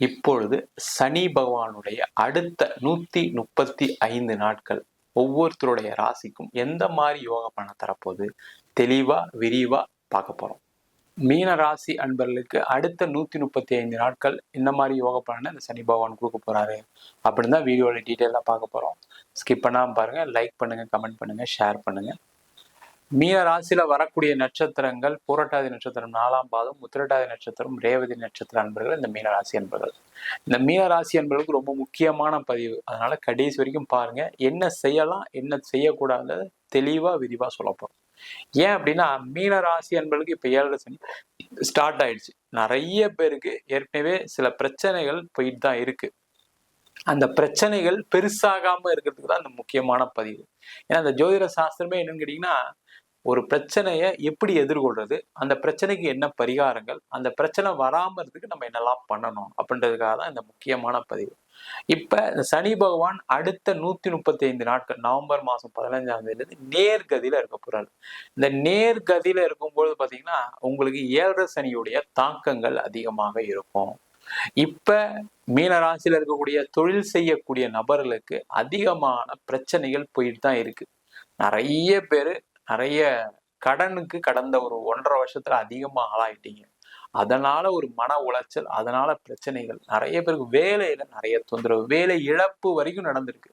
இப்பொழுது சனி பகவானுடைய அடுத்த நூத்தி முப்பத்தி ஐந்து நாட்கள் ஒவ்வொருத்தருடைய ராசிக்கும் எந்த மாதிரி யோக பண்ண தரப்போகுது? தெளிவா விரிவா பார்க்க போறோம். மீன ராசி அன்பர்களுக்கு அடுத்த நூத்தி முப்பத்தி ஐந்து நாட்கள் இந்த மாதிரி யோக பண்ண இந்த சனி பகவான் கொடுக்க போறாரு? அப்படின்னு தான் வீடியோல டீட்டெயிலாக பார்க்க போறோம். ஸ்கிப் பண்ணாமல் பாருங்க லைக் பண்ணுங்க கமெண்ட் பண்ணுங்க ஷேர் பண்ணுங்க. மீன ராசியில வரக்கூடிய நட்சத்திரங்கள் பூரட்டாதி நட்சத்திரம் நாலாம் பாதம் உத்திரட்டாதி நட்சத்திரம் ரேவதி நட்சத்திர அன்பர்கள் இந்த மீன ராசி அன்பர்கள். இந்த மீன ராசி அன்பர்களுக்கு ரொம்ப முக்கியமான பதிவு. அதனால கடைசி வரைக்கும் பாருங்க. என்ன செய்யலாம் என்ன செய்யக்கூடாது தெளிவா விரிவா சொல்ல போறோம். ஏன் அப்படின்னா மீன ராசி அன்பர்களுக்கு இப்ப ஏழரை சனி ஸ்டார்ட் ஆயிடுச்சு. நிறைய பேருக்கு ஏற்கனவே சில பிரச்சனைகள் போயிட்டு தான் இருக்கு. அந்த பிரச்சனைகள் பெருசாகாம இருக்கிறதுக்கு தான் அந்த முக்கியமான பதிவு. ஏன்னா அந்த ஜோதிட சாஸ்திரமே என்னன்னு கேட்டீங்கன்னா ஒரு பிரச்சனையை எப்படி எதிர்கொள்றது? அந்த பிரச்சனைக்கு என்ன பரிகாரங்கள்? அந்த பிரச்சனை வராமல் இருக்கிறதுக்கு நம்ம என்னெல்லாம் பண்ணணும்? அப்படின்றதுக்காக தான் இந்த முக்கியமான பதிவு. இப்ப இந்த சனி பகவான் அடுத்த நூத்தி முப்பத்தி ஐந்து நாட்கள் நவம்பர் மாசம் பதினஞ்சாம் தேதி நேர்கதியில இருக்க போறாரு. இந்த நேர்கதியில இருக்கும்பொழுது பாத்தீங்கன்னா உங்களுக்கு ஏழரை சனியுடைய தாக்கங்கள் அதிகமாக இருக்கும். இப்ப மீன ராசியில இருக்கக்கூடிய தொழில் செய்யக்கூடிய நபர்களுக்கு அதிகமான பிரச்சனைகள் போயிட்டு தான் இருக்கு. நிறைய பேர் நிறைய கடனுக்கு கடந்த ஒரு ஒன்றரை வருஷத்துல அதிகமா ஆளாயிட்டீங்க. அதனால ஒரு மன உளைச்சல் அதனால பிரச்சனைகள் நிறைய பேருக்கு வேலையில நிறைய தொந்தரவு வேலை இழப்பு வரைக்கும் நடந்திருக்கு.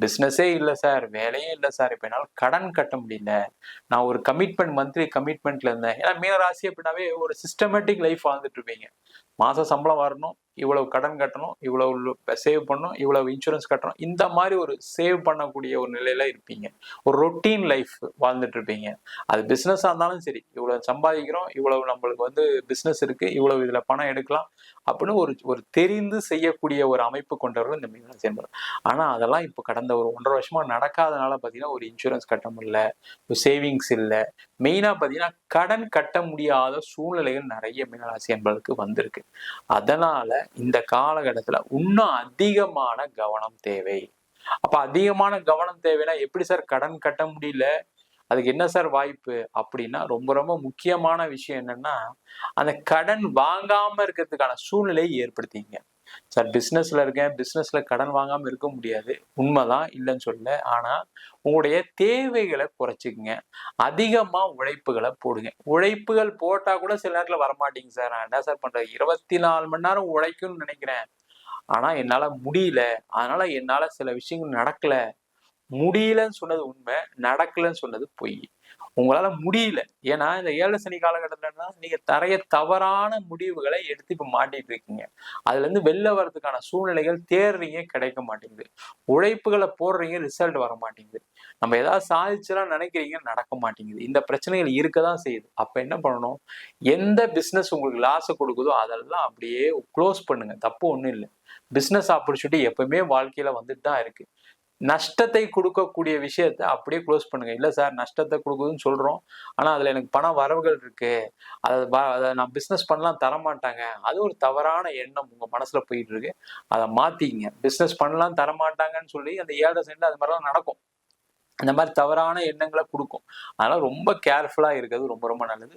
பிஸ்னஸே இல்லை சார் வேலையே இல்லை சார் இப்போ என்னால் கடன் கட்ட முடியல. நான் ஒரு கமிட்மெண்ட் மந்த்லி கமிட்மெண்ட்ல இருந்தேன். ஏன்னா மீனராசி அப்படின்னாவே ஒரு சிஸ்டமேட்டிக் லைஃப் வாழ்ந்துட்டு இருப்பீங்க. மாச சம்பளம் வரணும் இவ்வளவு கடன் கட்டணும் இவ்வளவு சேவ் பண்ணணும் இவ்வளவு இன்சூரன்ஸ் கட்டணும். இந்த மாதிரி ஒரு சேவ் பண்ணக்கூடிய ஒரு நிலையில இருப்பீங்க. ஒரு ரொட்டீன் லைஃப் வாழ்ந்துட்டு இருப்பீங்க. அது பிசினஸா இருந்தாலும் சரி. இவ்வளவு சம்பாதிக்கிறோம் இவ்வளவு நம்மளுக்கு வந்து பிசினஸ் இருக்கு இவ்வளவு இதுல பணம் எடுக்கலாம். அப்படின்னு ஒரு ஒரு தெரிந்து செய்யக்கூடிய ஒரு அமைப்பு கொண்டவர்கள் இந்த மீனராசி என்பது ஆனால் அதெல்லாம் இப்போ கடந்த ஒரு ஒன்றரை வருஷமா நடக்காதனால பாத்தீங்கன்னா ஒரு இன்சூரன்ஸ் கட்ட முடியல ஒரு சேவிங்ஸ் இல்லை. மெயினா பார்த்தீங்கன்னா கடன் கட்ட முடியாத சூழ்நிலைகள் நிறைய மீனராசி என்பதற்கு வந்திருக்கு. அதனால இந்த காலகட்டத்துல இன்னும் அதிகமான கவனம் தேவை. அப்ப அதிகமான கவனம் தேவைன்னா எப்படி சார் கடன் கட்ட முடியல? அதுக்கு என்ன சார் வாய்ப்பு? அப்படின்னா ரொம்ப ரொம்ப முக்கியமான விஷயம் என்னன்னா அந்த கடன் வாங்காம இருக்கிறதுக்கான சூழ்நிலையை ஏற்படுத்திங்க சார் பிஸ்னஸ்ல இருக்கேன். பிஸ்னஸ்ல கடன் வாங்காம இருக்க முடியாது. உண்மைதான். இல்லைன்னு சொல்ல ஆனா உங்களுடைய தேவைகளை குறைச்சிக்கங்க. அதிகமா உழைப்புகளை போடுங்க. உழைப்புகள் போட்டா கூட சில நேரத்துல வரமாட்டீங்க சார். நான் என்ன சார் பண்றேன் இருபத்தி நாலு மணி நேரம் உழைக்கும்னு நினைக்கிறேன். ஆனா என்னால முடியல. அதனால என்னால சில விஷயங்கள் நடக்கல. முடியலன்னு சொன்னது உண்மை நடக்கலன்னு சொன்னது பொய். உங்களால முடியல. ஏன்னா இந்த ஏழு சனி காலகட்டத்துலன்னா நீங்க நிறைய தவறான முடிவுகளை எடுத்து இப்ப மாட்டிட்டு இருக்கீங்க. அதுல இருந்து வெளில வர்றதுக்கான சூழ்நிலைகள் தேர்றீங்க கிடைக்க மாட்டேங்குது. உழைப்புகளை போடுறீங்க ரிசல்ட் வர மாட்டேங்குது. நம்ம ஏதாவது சாதிச்சலாம் நினைக்கிறீங்க நடக்க மாட்டேங்குது. இந்த பிரச்சனைகள் இருக்க தான் செய்யுது. அப்ப என்ன பண்ணணும்? எந்த பிசினஸ் உங்களுக்கு லாஸை கொடுக்குதோ அதெல்லாம் அப்படியே க்ளோஸ் பண்ணுங்க. தப்பு ஒண்ணும் இல்லை. பிசினஸ் ஆப்பர்ச்சுனிட்டி எப்பவுமே வாழ்க்கையில வந்துட்டு தான் இருக்கு. நஷ்டத்தை கொடுக்கக்கூடிய விஷயத்த அப்படியே க்ளோஸ் பண்ணுங்க. இல்லை சார் நஷ்டத்தை கொடுக்குதுன்னு சொல்றோம். ஆனா அதுல எனக்கு பண வரவுகள் இருக்கு. அதை அதை நான் பிஸ்னஸ் பண்ணலாம் தரமாட்டாங்க. அது ஒரு தவறான எண்ணம் உங்க மனசுல போயிட்டு இருக்கு அதை மாத்திக்கிங்க. பிஸ்னஸ் பண்ணலாம் தரமாட்டாங்கன்னு சொல்லி அந்த ஏழரை சென்ட் அது மாதிரிலாம் நடக்கும். அந்த மாதிரி தவறான எண்ணங்களை கொடுக்கும். அதனால ரொம்ப கேர்ஃபுல்லா இருக்கிறது ரொம்ப ரொம்ப நல்லது.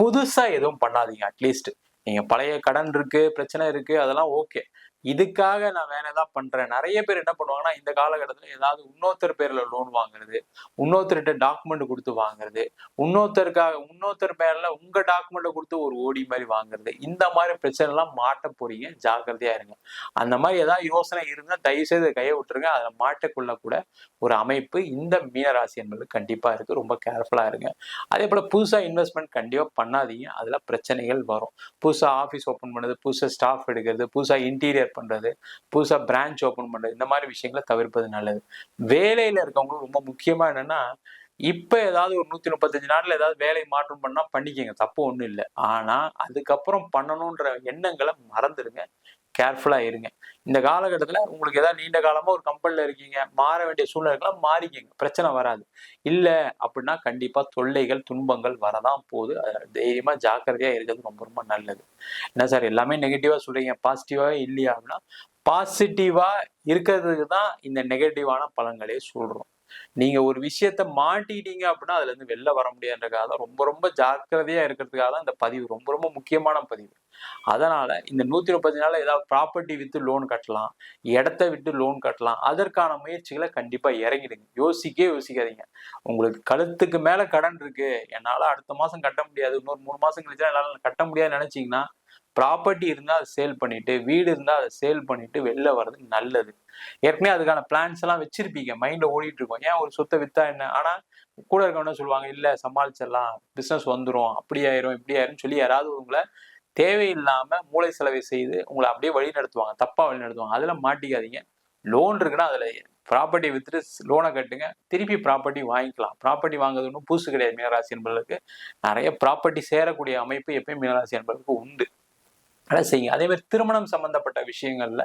புதுசா எதுவும் பண்ணாதீங்க அட்லீஸ்ட் நீங்க பழைய கடன் இருக்கு பிரச்சனை இருக்கு அதெல்லாம் ஓகே இதுக்காக நான் வேற ஏதாவது பண்றேன். நிறைய பேர் என்ன பண்ணுவாங்கன்னா இந்த காலகட்டத்தில் ஏதாவது இன்னொருத்தர் பேர்ல லோன் வாங்குறது இன்னொருத்தர்கிட்ட டாக்குமெண்ட் கொடுத்து வாங்குறது இன்னொருத்தருக்காக இன்னொருத்தர் பேர்ல உங்க டாக்குமெண்ட்டை கொடுத்து ஒரு ஓடி மாதிரி வாங்குறது. இந்த மாதிரி பிரச்சனை எல்லாம் மாட்ட போறீங்க. ஜாக்கிரதையா இருங்க. அந்த மாதிரி ஏதாவது யோசனை இருந்தா தயவு செய்து கையை விட்டுருங்க. அதில் மாட்டக்குள்ள கூட ஒரு அமைப்பு இந்த மீனராசி என்பது கண்டிப்பா இருக்கு. ரொம்ப கேர்ஃபுல்லா இருங்க. அதே போல புதுசா இன்வெஸ்ட்மெண்ட் கண்டிப்பா பண்ணாதீங்க. அதுல பிரச்சனைகள் வரும். புதுசா ஆஃபீஸ் ஓப்பன் பண்ணுறது புதுசா ஸ்டாஃப் எடுக்கிறது புதுசா இன்டீரியர் பண்றது புதுசா பிரான்ச் ஓப்பன் பண்றது இந்த மாதிரி விஷயங்களை தவிர்ப்பது நல்லது. வேலையில இருக்கவங்களுக்கு ரொம்ப முக்கியமா என்னன்னா இப்ப ஏதாவது ஒரு நூத்தி முப்பத்தஞ்சு நாள்ல ஏதாவது வேலை மாற்றம் பண்ணா பண்ணிக்கங்க தப்பு ஒண்ணும் இல்லை. ஆனா அதுக்கப்புறம் பண்ணணுன்ற எண்ணங்களை மறந்துடுங்க. கேர்ஃபுல்லாக இருங்க. இந்த காலகட்டத்துல உங்களுக்கு ஏதாவது நீண்ட காலமா ஒரு கம்பெனியில் இருக்கீங்க மாற வேண்டிய சூழ்நிலைகள்லாம் மாறிக்கிங்க. பிரச்சனை வராது. இல்லை அப்படின்னா கண்டிப்பா தொல்லைகள் துன்பங்கள் வரதான் போகுது. அதுல தைரியமா ஜாக்கிரதையா இருக்கிறது ரொம்ப ரொம்ப நல்லது. என்ன சார் எல்லாமே நெகட்டிவாக சொல்றீங்க. பாசிட்டிவாவே இல்லையா அப்படின்னா பாசிட்டிவா இருக்கிறதுக்கு தான் இந்த நெகட்டிவான பலன்களே சொல்றோம். நீங்க ஒரு விஷயத்த மாட்டிட்டீங்க அப்படின்னா அதுல இருந்து வெளில வர முடியாதுன்றக்காக தான் ரொம்ப ரொம்ப ஜாக்கிரதையா இருக்கிறதுக்காக தான் இந்த பதிவு ரொம்ப ரொம்ப முக்கியமான பதிவு. அதனால இந்த நூத்தி முப்பத்தி நாள் ஏதாவது ப்ராப்பர்ட்டி வித்து லோன் கட்டலாம் இடத்த விட்டு லோன் கட்டலாம் அதற்கான முயற்சிகளை கண்டிப்பா இறங்கிடுங்க. யோசிக்கவே யோசிக்காதீங்க. உங்களுக்கு கழுத்துக்கு மேல கடன் இருக்கு என்னால அடுத்த மாசம் கட்ட முடியாது இன்னொரு மூணு மாசம் கழிச்சா என்னால கட்ட முடியாதுன்னு நினைச்சீங்கன்னா ப்ராப்பர்ட்டி இருந்தால் அதை சேல் பண்ணிட்டு வீடு இருந்தால் அதை சேல் பண்ணிட்டு வெளில வர்றது நல்லது. ஏற்கனவே அதுக்கான பிளான்ஸ் எல்லாம் வச்சிருப்பீங்க. மைண்ட்ல ஓடிட்டு இருக்கோம் ஏன் ஒரு சொத்தை வித்தா என்ன? ஆனா கூட இருக்கவன சொல்லுவாங்க? இல்ல சமாளிச்சிடலாம். பிசினஸ் வந்துடும் அப்படி ஆயிரும் இப்படி ஆயிரும் சொல்லி யாராவது உங்களை தேவையில்லாம மூளை செலவை செய்து உங்களை அப்படியே வழி நடத்துவாங்க. தப்பா வழி நடத்துவாங்க. அதுல மாட்டிக்காதீங்க. லோன் இருக்குன்னா அதுல ப்ராப்பர்ட்டி வித்துட்டு லோனை கட்டுங்க. திருப்பி ப்ராப்பர்ட்டி வாங்கிக்கலாம். ப்ராப்பர்ட்டி வாங்குறது ஒன்றும் புதுசு கிடையாது. மீனராசி என்பதற்கு நிறைய ப்ராப்பர்ட்டி சேரக்கூடிய அமைப்பு எப்பயும் மீனராசி என்பதற்கு உண்டு. அதை செய்யுங்க. அதே மாதிரி திருமணம் சம்பந்தப்பட்ட விஷயங்கள்ல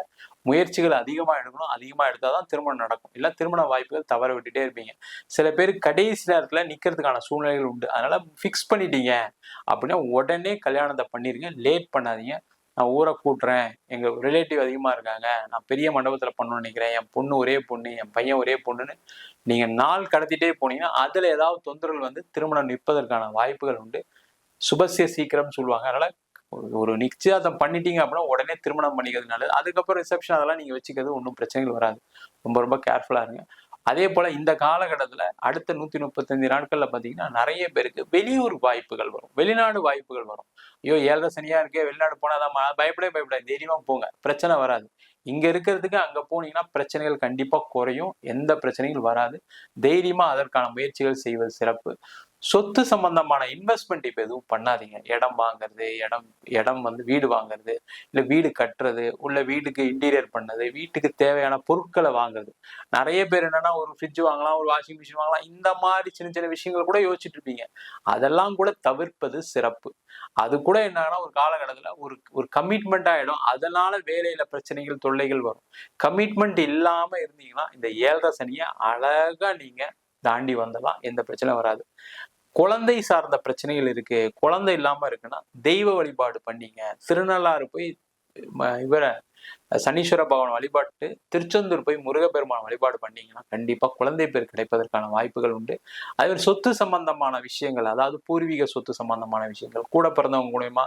முயற்சிகள் அதிகமாக எடுக்கணும். அதிகமாக எடுத்தால் தான் திருமணம் நடக்கும். இல்லை திருமண வாய்ப்புகள் தவற விட்டுட்டே இருப்பீங்க. சில பேர் கடைசி நேரத்தில் நிற்கிறதுக்கான சூழ்நிலைகள் உண்டு. அதனால ஃபிக்ஸ் பண்ணிட்டீங்க அப்படின்னா உடனே கல்யாணத்தை பண்ணிடுங்க லேட் பண்ணாதீங்க. நான் ஊரை கூட்டுறேன். எங்கள் ரிலேட்டிவ் அதிகமாக இருக்காங்க. நான் பெரிய மண்டபத்தில் பண்ணணும்னு நினைக்கிறேன். என் பொண்ணு ஒரே பொண்ணு என் பையன் ஒரே பொண்ணுன்னு நீங்கள் நாள் கடத்திட்டே போனீங்கன்னா அதில் ஏதாவது தொந்தரவுகள் வந்து திருமணம் நிற்பதற்கான வாய்ப்புகள் உண்டு. சுபசிய சீக்கிரம் சொல்லுவாங்க. அதனால் ஒரு நிச்சயதார்த்தம் பண்ணிட்டீங்க அப்படின்னா உடனே திருமணம் பண்ணிக்கிறது நல்லது. அதுக்கப்புறம் ரிசப்ஷன் அதெல்லாம் நீங்க வச்சுக்கிறது ஒன்றும் பிரச்சனைகள் வராது. ரொம்ப ரொம்ப கேர்ஃபுல்லா இருங்க. அதே போல இந்த காலகட்டத்துல அடுத்த நூத்தி முப்பத்தஞ்சு நாட்கள்ல பார்த்தீங்கன்னா நிறைய பேருக்கு வெளியூர் வாய்ப்புகள் வரும். வெளிநாடு வாய்ப்புகள் வரும். ஐயோ ஏழரை சனியாக இருக்கே வெளிநாடு போனாதான் பயப்படே பயப்படாது தைரியமாக போங்க. பிரச்சனை வராது. இங்க இருக்கிறதுக்கு அங்க போனீங்கன்னா பிரச்சனைகள் கண்டிப்பா குறையும். எந்த பிரச்சனைகள் வராது. தைரியமா அதற்கான முயற்சிகள் செய்வது சிறப்பு. சொத்து சம்பந்தமான இன்வெஸ்ட்மெண்ட் இப்போ எதுவும் பண்ணாதீங்க. இடம் வாங்குறது இடம் இடம் வந்து வீடு வாங்குறது இல்லை வீடு கட்டுறது உள்ள வீட்டுக்கு இன்டீரியர் பண்ணது வீட்டுக்கு தேவையான பொருட்களை வாங்குறது. நிறைய பேர் என்னன்னா ஒரு ஃப்ரிட்ஜ் வாங்கலாம் ஒரு வாஷிங் மிஷின் வாங்கலாம். இந்த மாதிரி சின்ன சின்ன விஷயங்கள் கூட யோசிச்சுட்டு இருப்பீங்க. அதெல்லாம் கூட தவிர்ப்பது சிறப்பு. அது கூட என்னன்னா ஒரு காலகட்டத்தில் ஒரு ஒரு கமிட்மெண்ட் ஆகிடும் அதனால வேலையில பிரச்சனைகள் தொல்லைகள் வரும். கமிட்மெண்ட் இல்லாம இருந்தீங்கன்னா இந்த ஏழரை சனியை அழகா நீங்க தாண்டி வந்தலாம் எந்த பிரச்சனையும் வராது. குழந்தை சார்ந்த பிரச்சனைகள் இருக்கு. குழந்தை இல்லாம இருக்குன்னா தெய்வ வழிபாடு பண்ணீங்க. திருநள்ளாறு போய் இவரை சனீஸ்வர பகவான் வழிபாட்டு திருச்செந்தூர் போய் முருகப்பெருமான் வழிபாடு பண்ணீங்கன்னா கண்டிப்பா குழந்தை பேர் கிடைப்பதற்கான வாய்ப்புகள் உண்டு. அதே மாதிரி சொத்து சம்பந்தமான விஷயங்கள் அதாவது பூர்வீக சொத்து சம்பந்தமான விஷயங்கள் கூட பிறந்தவங்க மூலயமா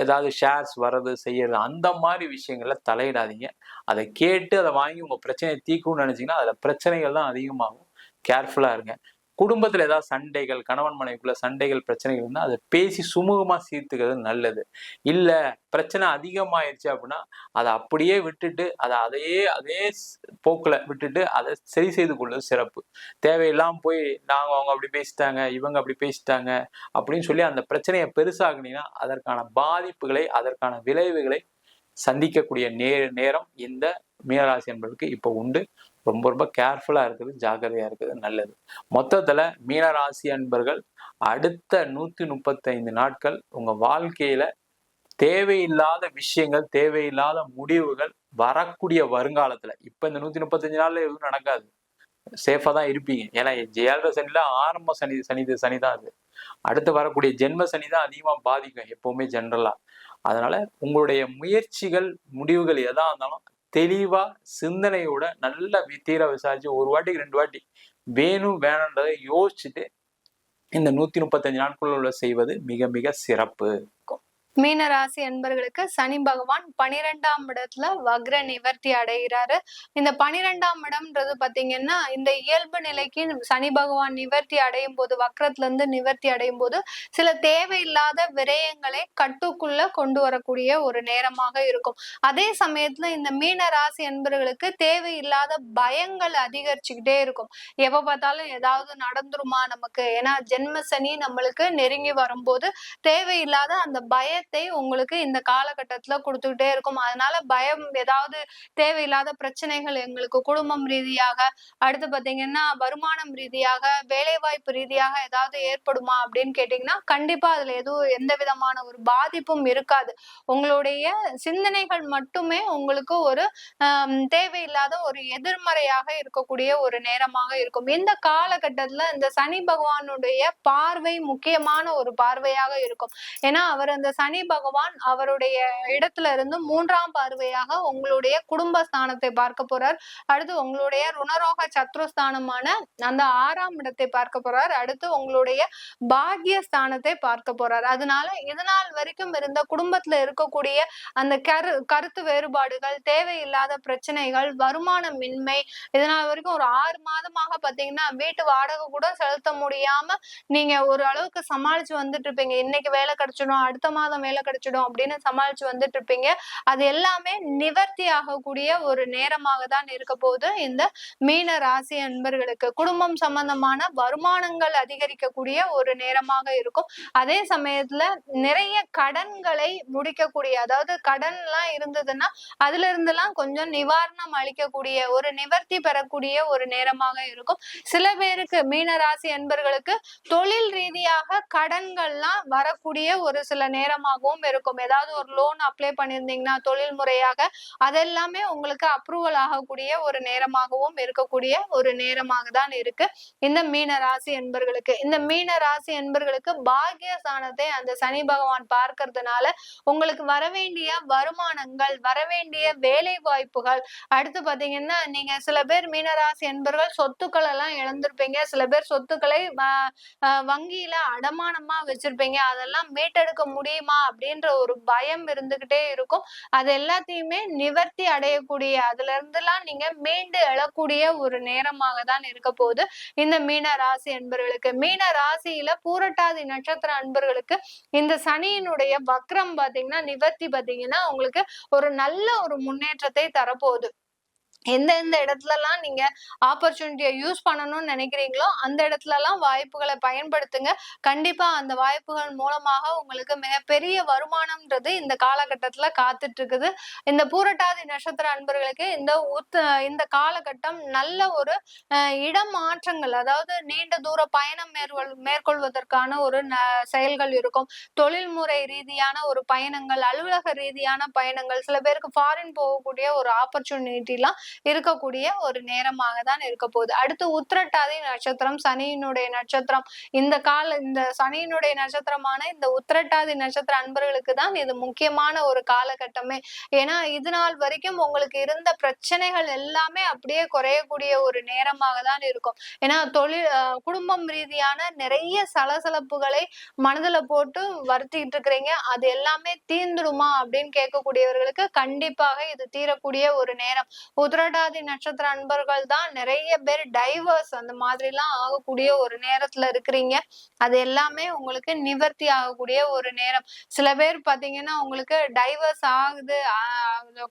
ஏதாவது ஷேர்ஸ் வர்றது செய்யறது அந்த மாதிரி விஷயங்கள்ல தலையிடாதீங்க. அதை கேட்டு அதை வாங்கி உங்க பிரச்சனையை தீக்கும்னு நினைச்சீங்கன்னா அதுல பிரச்சனைகள் தான் அதிகமாகும். கேர்ஃபுல்லா இருங்க. குடும்பத்துல ஏதாவது சண்டைகள் கணவன் மனைவிக்குள்ள சண்டைகள் பிரச்சனைகள் இருந்தால் அதை பேசி சுமூகமாக சீர்த்துக்கிறது நல்லது. இல்ல பிரச்சனை அதிகமாயிருச்சு அப்படின்னா அதை அப்படியே விட்டுட்டு அதை அதையே அதே போக்குல விட்டுட்டு அதை சரி செய்து கொள்வது சிறப்பு. தேவையில்லாம போய் நாங்க அவங்க அப்படி பேசிட்டாங்க இவங்க அப்படி பேசிட்டாங்க அப்படின்னு சொல்லி அந்த பிரச்சனையை பெருசாகினீங்கன்னா அதற்கான பாதிப்புகளை அதற்கான விளைவுகளை சந்திக்கக்கூடிய நே நேரம் இந்த மீனராசி என்பதற்கு இப்போ உண்டு. ரொம்ப ரொம்ப கேர்ஃபுல்லா இருக்குது ஜாக்கிரதையா இருக்குது நல்லது. மொத்தத்துல மீனராசி அன்பர்கள் அடுத்த நூத்தி முப்பத்தைந்து நாட்கள் உங்க வாழ்க்கையில தேவையில்லாத விஷயங்கள் தேவையில்லாத முடிவுகள் வரக்கூடிய வருங்காலத்துல. இப்ப இந்த நூத்தி முப்பத்தஞ்சு நாள்ல எதுவும் நடக்காது. சேஃபாக தான் இருப்பீங்க. ஏன்னா ஏழரை சனியில் ஆரம்ப சனி சனி சனி தான் அது. அடுத்து வரக்கூடிய ஜென்ம சனி தான் அதிகமா பாதிக்கும் எப்போவுமே ஜென்ரலாக அதனால உங்களுடைய முயற்சிகள் முடிவுகள் எதா இருந்தாலும் தெளிவா சிந்தனையோட நல்ல தீர விசாரிச்சு ஒரு வாட்டிக்கு ரெண்டு வாட்டி வேணும் வேணுன்றதை யோசிச்சுட்டு இந்த நூத்தி முப்பத்தஞ்சு நாட்களுள்ள செய்வது மிக மிக சிறப்பு. இருக்கும் மீன ராசி அன்பர்களுக்கு சனி பகவான் பனிரெண்டாம் இடத்துல வக்ர நிவர்த்தி அடைகிறாரு. இந்த பனிரெண்டாம் இடம்ன்றது பாத்தீங்கன்னா இந்த இயல்பு நிலைக்கு சனி பகவான் நிவர்த்தி அடையும் போது வக்ரத்துல இருந்து நிவர்த்தி அடையும் போது சில தேவையில்லாத விரயங்களை கட்டுக்குள்ள கொண்டு வரக்கூடிய ஒரு நேரமாக இருக்கும். அதே சமயத்துல இந்த மீன ராசி அன்பர்களுக்கு தேவையில்லாத பயங்கள் அதிகரிச்சுக்கிட்டே இருக்கும். எப்ப பார்த்தாலும் ஏதாவது நடந்துருமா நமக்கு? ஏன்னா ஜென்ம சனி நம்மளுக்கு நெருங்கி வரும்போது தேவையில்லாத அந்த பய பயத்தை உங்களுக்கு இந்த காலகட்டத்துல கொடுத்துக்கிட்டே இருக்கும். அதனால பயம் ஏதாவது தேவையில்லாத பிரச்சனைகள் எங்களுக்கு குடும்பம் ரீதியாக அடுத்து பாத்தீங்கன்னா வருமானம் ரீதியாக வேலைவாய்ப்பு ரீதியாக ஏதாவது ஏற்படுமா அப்படின்னு கேட்டீங்கன்னா கண்டிப்பா அதுல எதுவும் எந்த விதமான ஒரு பாதிப்பும் இருக்காது. உங்களுடைய சிந்தனைகள் மட்டுமே உங்களுக்கு ஒரு தேவையில்லாத ஒரு எதிர்மறையாக இருக்கக்கூடிய ஒரு நேரமாக இருக்கும். இந்த காலகட்டத்துல இந்த சனி பகவானுடைய பார்வை முக்கியமான ஒரு பார்வையாக இருக்கும். ஏன்னா அவர் அந்த சனி சனி பகவான் அவருடைய இடத்துல இருந்து மூன்றாம் பார்வையாக உங்களுடைய குடும்ப ஸ்தானத்தை பார்க்க போறார். அடுத்து உங்களுடைய ருணரோக சத்ருஸ்தானமான அந்த ஆறாம் இடத்தை பார்க்க போறார். அடுத்து உங்களுடைய பாகிய ஸ்தானத்தை பார்க்க போறார். அதனால இதனால் வரைக்கும் இருந்த குடும்பத்துல இருக்கக்கூடிய அந்த கரு கருத்து வேறுபாடுகள் தேவையில்லாத பிரச்சனைகள் வருமானமின்மை இதனால் வரைக்கும் ஒரு ஆறு மாதமாக பாத்தீங்கன்னா வீட்டு வாடகை கூட செலுத்த முடியாம நீங்க ஒரு அளவுக்கு சமாளிச்சு வந்துட்டு இருப்பீங்க. இன்னைக்கு வேலை கிடைச்சிடும் அடுத்த மாதம் வேலை கிடைச்சிடும் அப்படின்னு சமாளிச்சு வந்துட்டு இருப்பீங்க. அது எல்லாமே நிவர்த்தி ஆகக்கூடிய ஒரு நேரமாக தான் இருக்க போகுது. இந்த மீன ராசி அன்பர்களுக்கு குடும்பம் சம்பந்தமான வருமானங்கள் அதிகரிக்கக்கூடிய ஒரு நேரமாக இருக்கும். அதே சமயத்துல நிறைய கடன்களை முடிக்கக்கூடிய அதாவது கடன் எல்லாம் இருந்ததுன்னா அதுல இருந்தெல்லாம் கொஞ்சம் நிவாரணம் அளிக்கக்கூடிய ஒரு நிவர்த்தி பெறக்கூடிய ஒரு நேரமாக இருக்கும். சில பேருக்கு மீன ராசி அன்பர்களுக்கு தொழில் ரீதியாக கடன்கள்லாம் வரக்கூடிய ஒரு சில நேரமாகவும் இருக்கும். ஏதாவது ஒரு லோன் அப்ளை பண்ணியிருந்தீங்கன்னா தொழில் முறையாக அதெல்லாமே உங்களுக்கு அப்ரூவல் ஆகக்கூடிய ஒரு நேரமாகவும் இருக்கக்கூடிய ஒரு நேரமாக தான் இருக்கு. இந்த மீன ராசி என்பர்களுக்கு இந்த மீன ராசி என்பர்களுக்கு சாணத்தை அந்த சனி பகவான் பார்க்கறதுனால உங்களுக்கு வரவேண்டிய வருமானங்கள் வரவேண்டிய வேலை வாய்ப்புகள் அடுத்து பாத்தீங்கன்னா நீங்க சில பேர் மீனராசி என்பர்கள் சொத்துக்கள் எல்லாம் இழந்திருப்பீங்க சில பேர் சொத்துக்களை வங்கியில அடமானமா வச்சிருப்பீங்க. அதெல்லாம் மீட்டெடுக்க முடியுமா? அப்படின்ற ஒரு பயம் இருந்துகிட்டே இருக்கும். அது எல்லாத்தையுமே நிவர்த்தி அடையக்கூடிய அதுல இருந்துலாம் நீங்க மீண்டு எழக்கூடிய ஒரு நேரமாக தான் இருக்க போகுது. இந்த மீன ராசி அன்பர்களுக்கு மீன ராசியில பூரட்டாதி நட்சத்திர அன்பர்களுக்கு இந்த சனியினுடைய வக்ரம் பாத்தீங்கன்னா நிவர்த்தி பாத்தீங்கன்னா உங்களுக்கு ஒரு நல்ல ஒரு முன்னேற்றத்தை தரப்போகுது. எந்தெந்த இடத்துலலாம் நீங்க ஆப்பர்ச்சுனிட்டியை யூஸ் பண்ணணும்னு நினைக்கிறீங்களோ அந்த இடத்துலலாம் வாய்ப்புகளை பயன்படுத்துங்க. கண்டிப்பா அந்த வாய்ப்புகள் மூலமாக உங்களுக்கு மிகப்பெரிய வருமானம்ன்றது இந்த காலகட்டத்துல காத்துட்டு இருக்குது இந்த பூரட்டாதி நட்சத்திர அன்பர்களுக்கு இந்த உத்த இந்த காலகட்டம் நல்ல ஒரு இடம் மாற்றங்கள் அதாவது நீண்ட தூர பயணம் மேற்கொள் மேற்கொள்வதற்கான ஒரு செயல்கள் இருக்கும். தொழில்முறை ரீதியான ஒரு பயணங்கள் அலுவலக ரீதியான பயணங்கள் சில பேருக்கு ஃபாரின் போகக்கூடிய ஒரு ஆப்பர்ச்சுனிட்டிலாம் இருக்கக்கூடிய ஒரு நேரமாக தான் இருக்க போகுது. அடுத்து உத்திரட்டாதி நட்சத்திரம் சனியினுடைய நட்சத்திரம். இந்த கால இந்த சனியினுடைய நட்சத்திரமான இந்த உத்திரட்டாதி நட்சத்திர அன்பர்களுக்கு தான் இது முக்கியமான ஒரு காலகட்டமே. ஏன்னா இது நாள் வரைக்கும் உங்களுக்கு இருந்த பிரச்சனைகள் எல்லாமே அப்படியே குறையக்கூடிய ஒரு நேரமாக தான் இருக்கும். ஏன்னா தொழில் குடும்பம் ரீதியான நிறைய சலசலப்புகளை மனதுல போட்டு வருத்திட்டு இருக்கிறீங்க. அது எல்லாமே தீர்ந்துடுமா அப்படின்னு கேட்கக்கூடியவர்களுக்கு கண்டிப்பாக இது தீரக்கூடிய ஒரு நேரம். உத்திர புரட்டாதி நட்சத்திர அன்பர்கள் தான் நிறைய பேர் டைவர்ஸ் அந்த மாதிரி எல்லாம் ஆகக்கூடிய ஒரு நேரத்துல இருக்கிறீங்க. அது எல்லாமே உங்களுக்கு நிவர்த்தி ஆகக்கூடிய ஒரு நேரம். சில பேர் பாத்தீங்கன்னா உங்களுக்கு டைவர்ஸ் ஆகுது.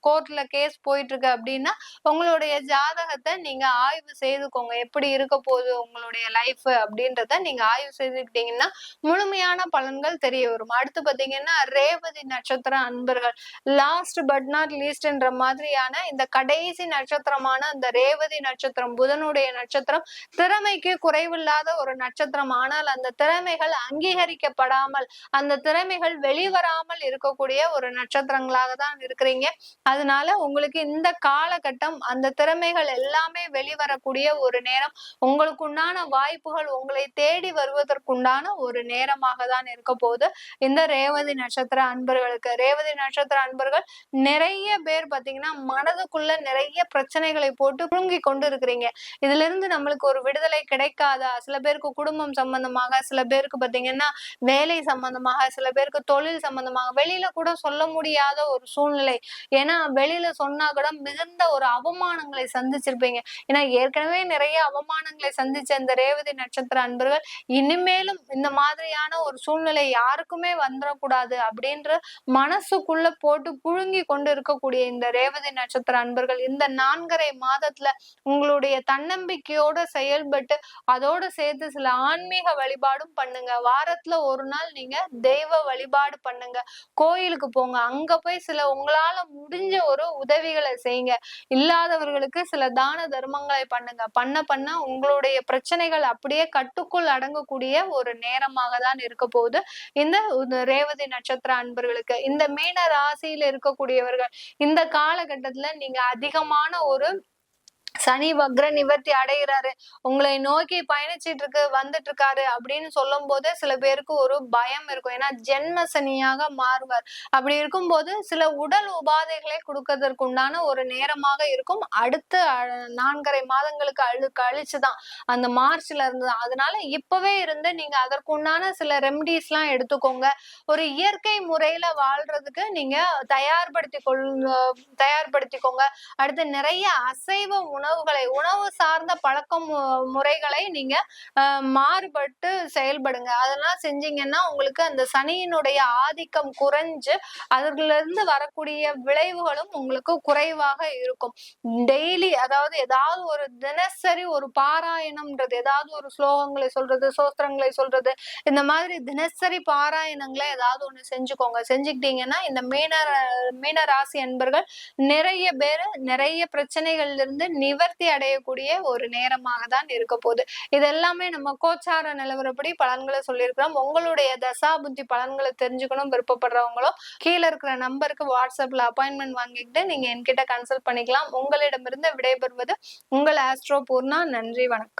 கோர்ட்ல கேஸ் போயிட்டு இருக்கு அப்படின்னா உங்களுடைய ஜாதகத்தை நீங்க ஆய்வு செய்துக்கோங்க. எப்படி இருக்க போகுது உங்களுடைய லைஃப் அப்படின்றத நீங்க ஆய்வு செய்துக்கிட்டீங்கன்னா முழுமையான பலன்கள் தெரிய வரும். அடுத்து பாத்தீங்கன்னா ரேவதி நட்சத்திர அன்பர்கள். லாஸ்ட் பட் நாட் லீஸ்ட்ன்ற மாதிரியான இந்த கடைசி நட்சத்திரமான அந்த ரேவதி நட்சத்திரம் புதனுடைய நட்சத்திரம் திறமைக்கு குறைவில்லாத ஒரு நட்சத்திரம். ஆனால் அந்த திறமைகள் அங்கீகரிக்கப்படாமல் அந்த திறமைகள் வெளிவராமல் இருக்கக்கூடிய ஒரு நட்சத்திரங்களாக தான் இருக்கிறீங்க. அதனால உங்களுக்கு இந்த காலகட்டம் அந்த திறமைகள் எல்லாமே வெளிவரக்கூடிய ஒரு நேரம். உங்களுக்கு உண்டான வாய்ப்புகள் உங்களை தேடி வருவதற்குண்டான ஒரு நேரமாக தான் இருக்க போகுது. இந்த ரேவதி நட்சத்திர அன்பர்களுக்கு ரேவதி நட்சத்திர அன்பர்கள் நிறைய பேர் பாத்தீங்கன்னா மனதுக்குள்ள நிறைய பிரச்சனைகளை போட்டு புழுங்கி கொண்டு இருக்கிறீங்க இதுல இருந்து நம்மளுக்கு ஒரு விடுதலை கிடைக்காதா? சில பேருக்கு குடும்பம் சம்பந்தமாக சில பேருக்கு பாத்தீங்கன்னா வேலை சம்பந்தமாக சில பேருக்கு தொழில் சம்பந்தமாக வெளியில கூட சொல்ல முடியாத ஒரு சூழ்நிலை. ஏன்னா வெளியில சொன்னா கூட மிகுந்த ஒரு அவமானங்களை சந்திச்சிருப்பீங்க. ஏன்னா ஏற்கனவே நிறைய அவமானங்களை சந்திச்ச இந்த ரேவதி நட்சத்திர அன்பர்கள் இனிமேலும் இந்த மாதிரியான ஒரு சூழ்நிலை யாருக்குமே வந்துடக்கூடாது அப்படின்ற மனசுக்குள்ள போட்டு புழுங்கி கொண்டு இருக்கக்கூடிய இந்த ரேவதி நட்சத்திர அன்பர்கள் இந்த நான்கரை மாதத்துல உங்களுடைய தன்னம்பிக்கையோட செயல்பட்டு அதோட சேர்த்து சில ஆன்மீக வழிபாடும் பண்ணுங்க. வாரத்துல ஒரு நாள் நீங்க தெய்வ வழிபாடு பண்ணுங்க. கோயிலுக்கு போங்க. அங்க போய் சில உங்களால முடிஞ்ச ஒரு உதவிகளை செய்யுங்க. இல்லாதவர்களுக்கு சில தான தர்மங்களை பண்ணுங்க. பண்ண பண்ண உங்களுடைய பிரச்சனைகள் அப்படியே கட்டுக்குள் அடங்கக்கூடிய ஒரு நேரமாக தான் இருக்க போகுது. இந்த ரேவதி நட்சத்திர அன்பர்களுக்கு இந்த மீன ராசியில இருக்கக்கூடியவர்கள் இந்த காலகட்டத்துல நீங்க அதிகமா முக்கியமான ஒரு சனி வக்ர நிவர்த்தி அடைகிறாரு. உங்களை நோக்கி பயணிச்சிட்டு இருக்கு வந்துட்டு இருக்காரு அப்படின்னு சொல்லும் போதே சில பேருக்கு ஒரு பயம் இருக்கும். ஏன்னா ஜென்ம சனியாக மாறுவார். அப்படி இருக்கும்போது சில உடல் உபாதைகளை கொடுக்கறதற்கு உண்டான ஒரு நேரமாக இருக்கும். அடுத்த நான்கரை மாதங்களுக்கு அழு கழிச்சுதான். அந்த மார்ச்ல இருந்து தான். அதனால இப்பவே இருந்து நீங்க அதற்குண்டான சில ரெமடிஸ் எல்லாம் எடுத்துக்கோங்க. ஒரு இயற்கை முறையில வாழ்றதுக்கு நீங்க தயார்படுத்தி கொள் தயார்படுத்திக்கோங்க. அடுத்து நிறைய அசைவ உணவுகளை உணவு சார்ந்த பழக்கம் முறைகளை நீங்க மாறுபட்டு செயல்படுங்க. அதெல்லாம் செஞ்சீங்கன்னா உங்களுக்கு அந்த சனியினுடைய ஆதிக்கம் குறைஞ்சு அதுல இருந்து வரக்கூடிய விளைவுகளும் உங்களுக்கு குறைவாக இருக்கும். டெய்லி அதாவது ஏதாவது ஒரு தினசரி ஒரு பாராயணம்ன்றது ஏதாவது ஒரு ஸ்லோகங்களை சொல்றது சோஸ்திரங்களை சொல்றது இந்த மாதிரி தினசரி பாராயணங்களை ஏதாவது ஒண்ணு செஞ்சுக்கோங்க. செஞ்சுக்கிட்டீங்கன்னா இந்த மீன மீன ராசி அன்பர்கள் நிறைய பேர் நிறைய பிரச்சனைகள்ல இருந்து நிவர்த்தி அடையக்கூடிய ஒரு நேரமாக தான் இருக்க போகுது. இது எல்லாமே நம்ம கோச்சார நிலவரப்படி பலன்களை சொல்லியிருக்கிறோம். உங்களுடைய தசா புத்தி பலன்களை தெரிஞ்சுக்கணும் விருப்பப்படுறவங்களும் கீழே இருக்கிற நம்பருக்கு வாட்ஸ்அப்ல அப்பாயின்மெண்ட் வாங்கிக்கிட்டு நீங்க என்கிட்ட கன்சல்ட் பண்ணிக்கலாம். உங்களிடமிருந்து விடைபெறுவது உங்கள் ஆஸ்ட்ரோ பூர்ணா. நன்றி வணக்கம்.